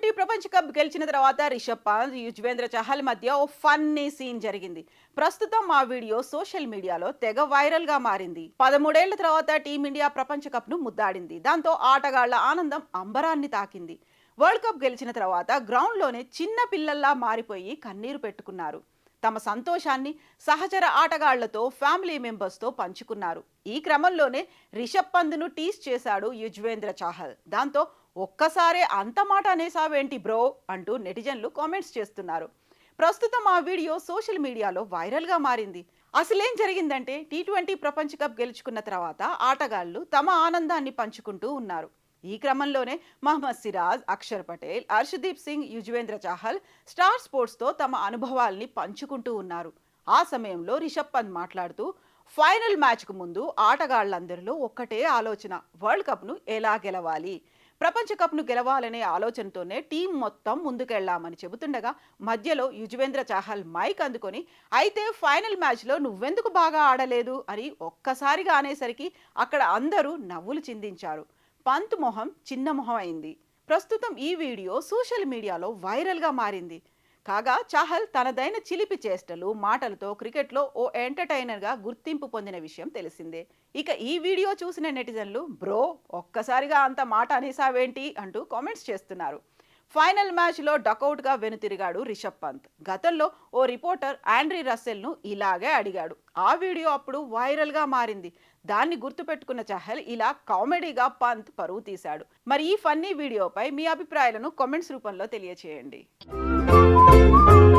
Twenty ప్రపంచ cup గెలిచిన తర్వాత రిషబ్ పంత్ యుజ్వేంద్ర చహల్ మధ్య ఓ ఫన్నీ సీన్ జరిగింది. ప్రస్తుతం ఆ వీడియో సోషల్ మీడియాలో తెగ వైరల్గా మారింది. పదమూడేళ్ళ తర్వాత టీమిండియా ప్రపంచ కప్ను ముద్దాడింది. దాంతో ఆటగాళ్ళ ఆనందం అంబరాన్ని తాకింది. వరల్డ్ కప్ గెలిచిన తర్వాత గ్రౌండ్లోనే చిన్న పిల్లల్లా మారిపోయి కన్నీరు పెట్టుకున్నారు. తమ సంతోషాన్ని సహచర ఆటగాళ్ళతో ఫ్యామిలీ మెంబర్స్తో పంచుకున్నారు. ఈ క్రమంలోనే రిషబ్ పంద్ను టీస్ చేశాడు యుజ్వేంద్ర చాహల్. దాంతో ఒక్కసారే అంత మాట అనేసావేంటి బ్రో? అంటూ నెటిజన్లు కామెంట్స్ చేస్తున్నారు. ప్రస్తుతం ఆ వీడియో సోషల్ మీడియాలో వైరల్గా మారింది. అసలేం జరిగిందంటే టీ ట్వంటీ ప్రపంచ కప్ గెలుచుకున్న తర్వాత ఆటగాళ్ళు తమ ఆనందాన్ని పంచుకుంటూ ఉన్నారు. ఈ క్రమంలోనే మహమ్మద్ సిరాజ్ అక్షర్ పటేల్ అర్షదీప్ సింగ్ యుజ్వేంద్ర చాహల్ స్టార్ స్పోర్ట్స్తో తమ అనుభవాల్ని పంచుకుంటూ ఉన్నారు. ఆ సమయంలో రిషబ్ పంత్ మాట్లాడుతూ ఫైనల్ మ్యాచ్కు ముందు ఆటగాళ్ళందరిలో ఒక్కటే ఆలోచన వరల్డ్ కప్ను ఎలా గెలవాలి? ప్రపంచ కప్ను గెలవాలనే ఆలోచనతోనే టీం మొత్తం ముందుకెళ్ళామని చెబుతుండగా మధ్యలో యుజ్వేంద్ర చాహల్ మైక్ అందుకొని అయితే ఫైనల్ మ్యాచ్లో నువ్వెందుకు బాగా ఆడలేదు? అని ఒక్కసారిగా అనేసరికి అక్కడ అందరూ నవ్వులు చిందించారు. పంత్ మొహం చిన్న మొహం అయింది. ప్రస్తుతం ఈ వీడియో సోషల్ మీడియాలో వైరల్గా మారింది. కాగా చాహల్ తనదైన చిలిపి చేష్టలు మాటలతో క్రికెట్లో ఓ ఎంటర్టైనర్గా గుర్తింపు పొందిన విషయం తెలిసిందే. ఇక ఈ వీడియో చూసిన నెటిజన్లు బ్రో ఒక్కసారిగా అంత మాట అనేసావేంటి? అంటూ కామెంట్స్ చేస్తున్నారు. ఫైనల్ మ్యాచ్లో డకౌట్గా వెనుతిరిగాడు రిషబ్ పంత్. గతంలో ఓ రిపోర్టర్ ఆండ్రీ రస్సెల్ను ఇలాగే అడిగాడు. ఆ వీడియో అప్పుడు వైరల్గా మారింది. దాన్ని గుర్తుపెట్టుకున్న చహల్ ఇలా కామెడీగా పంత్ పరువు తీశాడు. మరి ఈ ఫన్నీ వీడియోపై మీ అభిప్రాయాలను కామెంట్స్ రూపంలో తెలియచేయండి. Thank you.